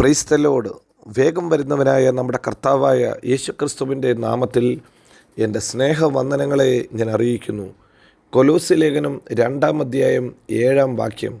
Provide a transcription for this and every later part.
Praise the Lord വേഗം വരുന്നവനായ നമ്മുടെ കർത്താവായ യേശുക്രിസ്തുവിന്റെ നാമത്തിൽ എന്റെ സ്നേഹവന്ദനങ്ങളെ ഞാൻ അറിയിക്കുന്നു. കൊലോസി ലേഖനം രണ്ടാം അധ്യായം ഏഴാം വാക്യം.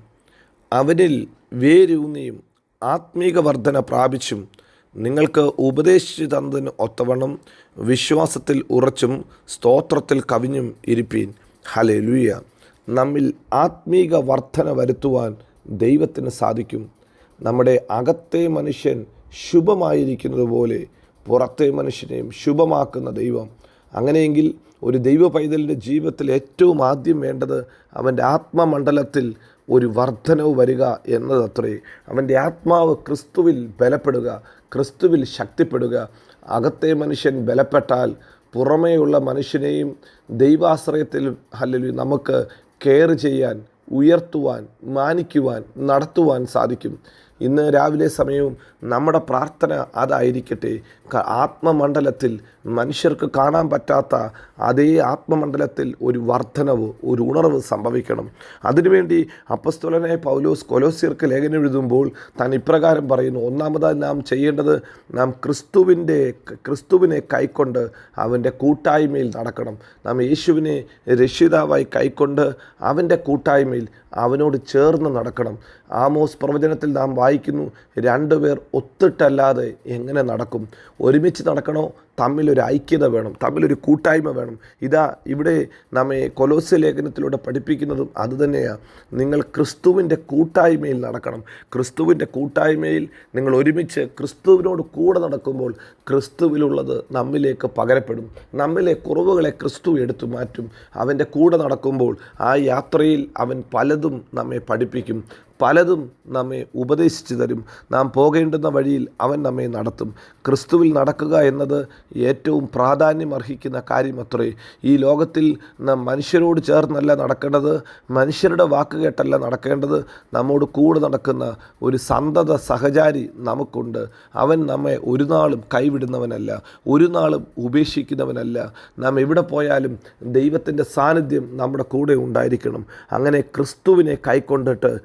അവനിൽ വേരൂന്നിയും ആത്മീക വർധന പ്രാപിച്ചും നിങ്ങൾക്ക് ഉപദേശിച്ചു തന്നതിന് ഒത്തവണ്ണം വിശ്വാസത്തിൽ ഉറച്ചും സ്തോത്രത്തിൽ കവിഞ്ഞും ഇരിപ്പീൻ. ഹലേ ലൂയ നമ്മിൽ ആത്മീക വർധന വരുത്തുവാൻ ദൈവത്തിന് സാധിക്കും. നമ്മുടെ അകത്തെ മനുഷ്യൻ ശുഭമായിരിക്കുന്നത് പോലെ പുറത്തെ മനുഷ്യനെയും ശുഭമാക്കുന്ന ദൈവം. അങ്ങനെയെങ്കിൽ ഒരു ദൈവ പൈതലിന്റെ ജീവിതത്തിൽ ഏറ്റവും ആദ്യം വേണ്ടത് അവന്റെ ആത്മമണ്ഡലത്തിൽ ഒരു വർധനവ് വരിക എന്നതത്രേ. അവന്റെ ആത്മാവ് ക്രിസ്തുവിൽ ബലപ്പെടുക ക്രിസ്തുവിൽ ശക്തിപ്പെടുക. അകത്തെ മനുഷ്യൻ ബലപ്പെട്ടാൽ പുറമേയുള്ള മനുഷ്യനെയും ദൈവാശ്രയത്തിൽ അല്ലെങ്കിൽ നമുക്ക് കെയർ ചെയ്യാൻ ഉയർത്തുവാൻ മാനിക്കുവാൻ നടത്തുവാൻ സാധിക്കും. ഇന്ന് രാവിലെ സമയവും നമ്മുടെ പ്രാർത്ഥന അതായിരിക്കട്ടെ. ആത്മമണ്ഡലത്തിൽ മനുഷ്യർക്ക് കാണാൻ പറ്റാത്ത അതേ ആത്മമണ്ഡലത്തിൽ ഒരു വർധനവ് ഒരു ഉണർവ് സംഭവിക്കണം. അതിനുവേണ്ടി അപ്പസ്തോലനായ പൗലോസ് കൊലോസിയർക്ക് ലേഖനം എഴുതുമ്പോൾ താൻ ഇപ്രകാരം പറയുന്നു ഒന്നാമതായി നാം ചെയ്യേണ്ടത് നാം ക്രിസ്തുവിന്റെ ക്രിസ്തുവിനെ കൈക്കൊണ്ട് അവന്റെ കൂട്ടായ്മയിൽ നടക്കണം. നാം യേശുവിനെ രക്ഷിതാവായി കൈക്കൊണ്ട് അവന്റെ കൂട്ടായ്മയിൽ അവനോട് ചേർന്ന് നടക്കണം. ആമോസ് പ്രവചനത്തിൽ നാം വായിക്കുന്നു രണ്ടുപേർ ഒത്തിട്ടല്ലാതെ എങ്ങനെ നടക്കും? ഒരുമിച്ച് നടക്കണോ? തമ്മിലൊരു ഐക്യത വേണം തമ്മിലൊരു കൂട്ടായ്മ വേണം. ഇതാ ഇവിടെ നമ്മെ കൊലോസ്യ ലേഖനത്തിലൂടെ പഠിപ്പിക്കുന്നതും അതുതന്നെയാണ് നിങ്ങൾ ക്രിസ്തുവിന്റെ കൂട്ടായ്മയിൽ നടക്കണം. ക്രിസ്തുവിന്റെ കൂട്ടായ്മയിൽ നിങ്ങൾ ഒരുമിച്ച് ക്രിസ്തുവിനോട് കൂടെ നടക്കുമ്പോൾ ക്രിസ്തുവിലുള്ളത് നമ്മിലേക്ക് പകരപ്പെടും. നമ്മിലെ കുറവുകളെ ക്രിസ്തു എടുത്തു മാറ്റും. അവന്റെ കൂടെ നടക്കുമ്പോൾ ആ യാത്രയിൽ അവൻ പലതും നമ്മെ പഠിപ്പിക്കും. പലതും നമ്മെ ഉപദേശിച്ചു തരും. നാം പോകേണ്ടുന്ന വഴിയിൽ അവൻ നമ്മെ നടത്തും. ക്രിസ്തുവിൽ നടക്കുക എന്നത് ഏറ്റവും പ്രാധാന്യം അർഹിക്കുന്ന കാര്യമത്രേ. ഈ ലോകത്തിൽ നാം മനുഷ്യരോട് ചേർന്നല്ല നടക്കേണ്ടത് മനുഷ്യരുടെ വാക്ക് കേട്ടല്ല നടക്കേണ്ടത്. നമ്മോട് കൂടെ നടക്കുന്ന ഒരു സന്തത സഹചാരി നമുക്കുണ്ട്. അവൻ നമ്മെ ഒരു നാളും കൈവിടുന്നവനല്ല ഒരു നാളും ഉപേക്ഷിക്കുന്നവനല്ല. നാം എവിടെ പോയാലും ദൈവത്തിന്റെ സാന്നിധ്യം നമ്മുടെ കൂടെ ഉണ്ടായിരിക്കണം. അങ്ങനെ ക്രിസ്തുവിനെ കൈക്കൊണ്ടിട്ട്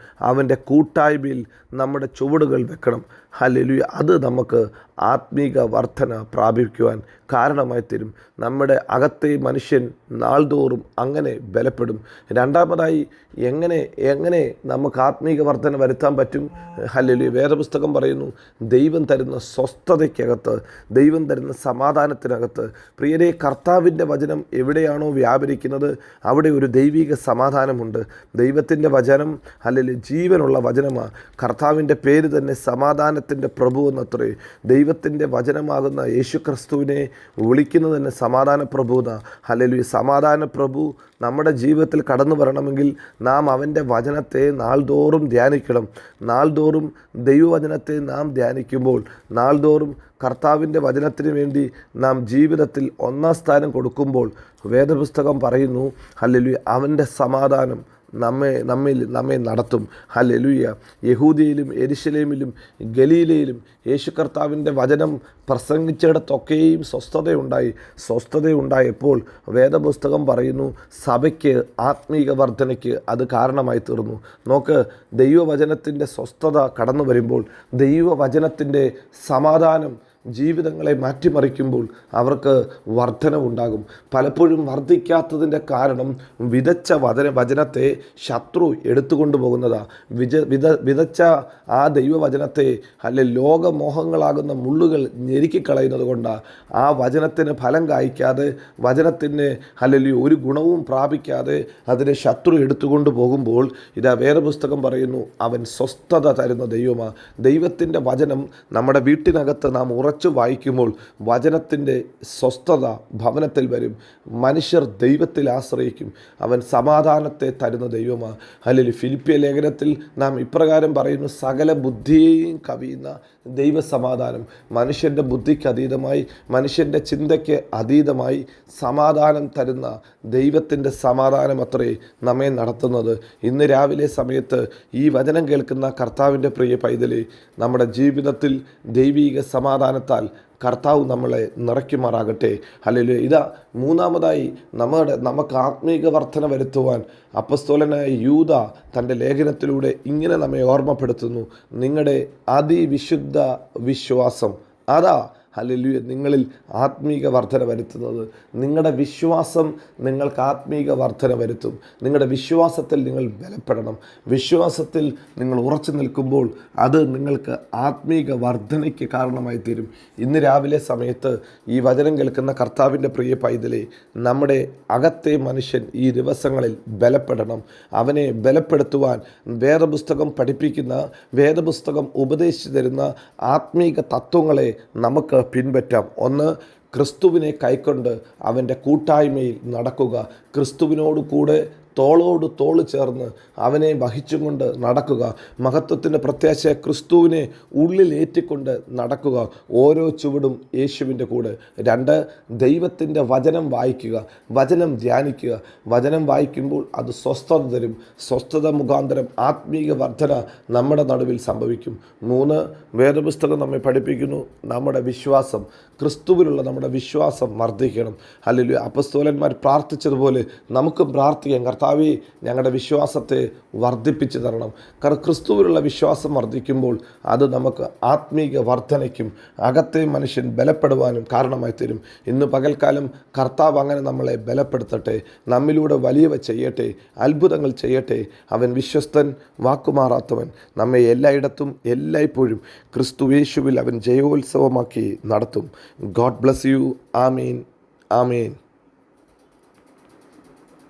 അവന്റെ കൂട്ടായ്മയിൽ നമ്മുടെ ചുവടുകൾ വെക്കണം. ഹലലു അത് നമുക്ക് ആത്മീക വർധന പ്രാപിക്കുവാൻ കാരണമായി തരും. നമ്മുടെ അകത്തെ മനുഷ്യൻ നാൾതോറും അങ്ങനെ ബലപ്പെടും. രണ്ടാമതായി എങ്ങനെ എങ്ങനെ നമുക്ക് ആത്മീക വർധന വരുത്താൻ പറ്റും? ഹലലു വേദപുസ്തകം പറയുന്നു ദൈവം തരുന്ന സ്വസ്ഥതയ്ക്കകത്ത് ദൈവം തരുന്ന സമാധാനത്തിനകത്ത്. പ്രിയരെ കർത്താവിന്റെ വചനം എവിടെയാണോ വ്യാപരിക്കുന്നത് അവിടെ ഒരു ദൈവിക സമാധാനമുണ്ട്. ദൈവത്തിന്റെ വചനം അല്ലെങ്കിൽ ജീവനുള്ള വചനമാണ് കർത്താവിന്റെ പേര് തന്നെ സമാധാനത്തിന്റെ പ്രഭു എന്നത്രേ ദൈവത്തിന്റെ വചനമാകുന്ന യേശു ക്രിസ്തുവിനെ വിളിക്കുന്നത് തന്നെ സമാധാന പ്രഭു എന്നാണ് അല്ലെങ്കിൽ സമാധാന പ്രഭു നമ്മുടെ ജീവിതത്തിൽ കടന്നു വരണമെങ്കിൽ നാം അവന്റെ വചനത്തെ നാൾതോറും ധ്യാനിക്കണം. നാൾതോറും ദൈവവചനത്തെ നാം ധ്യാനിക്കുമ്പോൾ നാൾതോറും കർത്താവിന്റെ വചനത്തിന് വേണ്ടി നാം ജീവിതത്തിൽ ഒന്നാം സ്ഥാനം കൊടുക്കുമ്പോൾ വേദപുസ്തകം പറയുന്നു അല്ലെങ്കിൽ അവന്റെ സമാധാനം നമ്മെ നമ്മിൽ നമ്മെ നടത്തും. ഹല്ലേലൂയ. യഹൂദിയയിലും എരിശലേമിലും ഗലീലയിലും യേശു കർത്താവിന്റെ വചനം പ്രസംഗിച്ചിടത്തൊക്കെയും സ്വസ്ഥതയുണ്ടായി. സ്വസ്ഥതയുണ്ടായപ്പോൾ വേദപുസ്തകം പറയുന്നു സഭയ്ക്ക് ആത്മീക വർധനയ്ക്ക് അത് കാരണമായി തീർന്നു. നോക്ക് ദൈവവചനത്തിന്റെ സ്വസ്ഥത കടന്നു വരുമ്പോൾ ദൈവവചനത്തിന്റെ സമാധാനം ജീവിതങ്ങളെ മാറ്റിമറിക്കുമ്പോൾ അവർക്ക് വർധനവുണ്ടാകും. പലപ്പോഴും വർദ്ധിക്കാത്തതിന്റെ കാരണം വിതച്ച വചന വചനത്തെ ശത്രു എടുത്തുകൊണ്ടു പോകുന്നതാണ് വിജ വിത വിതച്ച ആ ദൈവവചനത്തെ അല്ലെ ലോകമോഹങ്ങളാകുന്ന മുള്ളുകൾ ഞെരുക്കിക്കളയുന്നത് കൊണ്ടാണ് ആ വചനത്തിന് ഫലം കായ്ക്കാതെ വചനത്തിന് അല്ലെങ്കിൽ ഒരു ഗുണവും പ്രാപിക്കാതെ അതിനെ ശത്രു എടുത്തുകൊണ്ട് പോകുമ്പോൾ ഇതാ വേറെ പുസ്തകം പറയുന്നു അവൻ സ്വസ്ഥത തരുന്ന ദൈവമാണ് ദൈവത്തിന്റെ വചനം നമ്മുടെ വീട്ടിനകത്ത് നാം ഉറച്ചു വായിക്കുമ്പോൾ വചനത്തിന്റെ സ്വസ്ഥത ഭവനത്തിൽ വരും. മനുഷ്യർ ദൈവത്തിൽ ആശ്രയിക്കും. അവൻ സമാധാനത്തെ തരുന്ന ദൈവമാണ് അല്ലെങ്കിൽ ഫിലിപ്പിയ ലേഖനത്തിൽ നാം ഇപ്രകാരം പറയുന്നു സകല ബുദ്ധിയെയും കവിയുന്ന ദൈവസമാധാനം. മനുഷ്യന്റെ ബുദ്ധിക്ക് അതീതമായി മനുഷ്യന്റെ ചിന്തയ്ക്ക് അതീതമായി സമാധാനം തരുന്ന ദൈവത്തിന്റെ സമാധാനം അത്രേ നമ്മെ നടത്തുന്നത്. ഇന്ന് രാവിലെ സമയത്ത് ഈ വചനം കേൾക്കുന്ന കർത്താവിന്റെ പ്രിയ പൈതലെ നമ്മുടെ ജീവിതത്തിൽ ദൈവീക സമാധാനത്തെ വചനത്താൽ കർത്താവ് നമ്മളെ നിറയ്ക്കുമാറാകട്ടെ. അല്ലെങ്കിൽ ഇതാ മൂന്നാമതായി നമ്മുടെ നമുക്ക് ആത്മീക വർധന വരുത്തുവാൻ അപ്പസ്തോലനായ യൂത തന്റെ ലേഖനത്തിലൂടെ ഇങ്ങനെ നമ്മെ ഓർമ്മപ്പെടുത്തുന്നു. നിങ്ങളുടെ അതിവിശുദ്ധ വിശ്വാസം. അതാ ഹല്ലേലൂയ. നിങ്ങളിൽ ആത്മീക വർധന വരുത്തുന്നത്. നിങ്ങളുടെ വിശ്വാസം നിങ്ങൾക്ക് ആത്മീക വർധന വരുത്തും. നിങ്ങളുടെ വിശ്വാസത്തിൽ നിങ്ങൾ ബലപ്പെടണം. വിശ്വാസത്തിൽ നിങ്ങൾ ഉറച്ചു നിൽക്കുമ്പോൾ അത് നിങ്ങൾക്ക് ആത്മീക വർധനയ്ക്ക് കാരണമായി തീരും. ഇന്ന് രാവിലെ സമയത്ത് ഈ വചനം കേൾക്കുന്ന കർത്താവിന്റെ പ്രിയ പൈതലെ നമ്മുടെ അകത്തെ മനുഷ്യൻ ഈ ദിവസങ്ങളിൽ ബലപ്പെടണം. അവനെ ബലപ്പെടുത്തുവാൻ വേദപുസ്തകം പഠിപ്പിക്കുന്ന വേദപുസ്തകം ഉപദേശിച്ചു തരുന്ന ആത്മീക തത്വങ്ങളെ നമുക്ക് പിൻപറ്റാം. ഒന്ന് ക്രിസ്തുവിനെ കൈക്കൊണ്ട് അവന്റെ കൂട്ടായ്മയിൽ നടക്കുക. ക്രിസ്തുവിനോട് കൂടെ തോളോട് തോൾ ചേർന്ന് അവനെ വഹിച്ചുകൊണ്ട് നടക്കുക. മഹത്വത്തിന്റെ പ്രത്യാശ ക്രിസ്തുവിനെ ഉള്ളിലേറ്റിക്കൊണ്ട് നടക്കുക. ഓരോ ചുവടും യേശുവിന്റെ കൂടെ. രണ്ട് ദൈവത്തിന്റെ വചനം വായിക്കുക. വചനം ധ്യാനിക്കുക. വചനം വായിക്കുമ്പോൾ അത് സ്വസ്ഥത തരും. സ്വസ്ഥത മുഖാന്തരം ആത്മീക വർധന നമ്മുടെ നടുവിൽ സംഭവിക്കും. മൂന്ന് വേദപുസ്തകം നമ്മെ പഠിപ്പിക്കുന്നു നമ്മുടെ വിശ്വാസം. ക്രിസ്തുവിലുള്ള നമ്മുടെ വിശ്വാസം വർദ്ധിക്കണം. അല്ലെങ്കിൽ അപ്പസ്തോലന്മാർ പ്രാർത്ഥിച്ചതുപോലെ നമുക്കും പ്രാർത്ഥിക്കാൻ പ്രാർത്ഥിക്കാം കർത്താവെ ഞങ്ങളുടെ വിശ്വാസത്തെ വർദ്ധിപ്പിച്ചു തരണം. കാരണം ക്രിസ്തുവിലുള്ള വിശ്വാസം വർദ്ധിക്കുമ്പോൾ അത് നമുക്ക് ആത്മീക വർധനയ്ക്കും അകത്തെ മനുഷ്യൻ ബലപ്പെടുവാനും കാരണമായി തരും. ഇന്ന് പകൽക്കാലം കർത്താവ് അങ്ങനെ നമ്മളെ ബലപ്പെടുത്തട്ടെ നമ്മിലൂടെ വലിയവ ചെയ്യട്ടെ അത്ഭുതങ്ങൾ ചെയ്യട്ടെ. അവൻ വിശ്വസ്തൻ വാക്കുമാറാത്തവൻ. നമ്മെ എല്ലായിടത്തും എല്ലായ്പ്പോഴും ക്രിസ്തു യേശുവിൽ അവൻ ജയോത്സവമാക്കി നടത്തും. God bless you. Amin. Amin.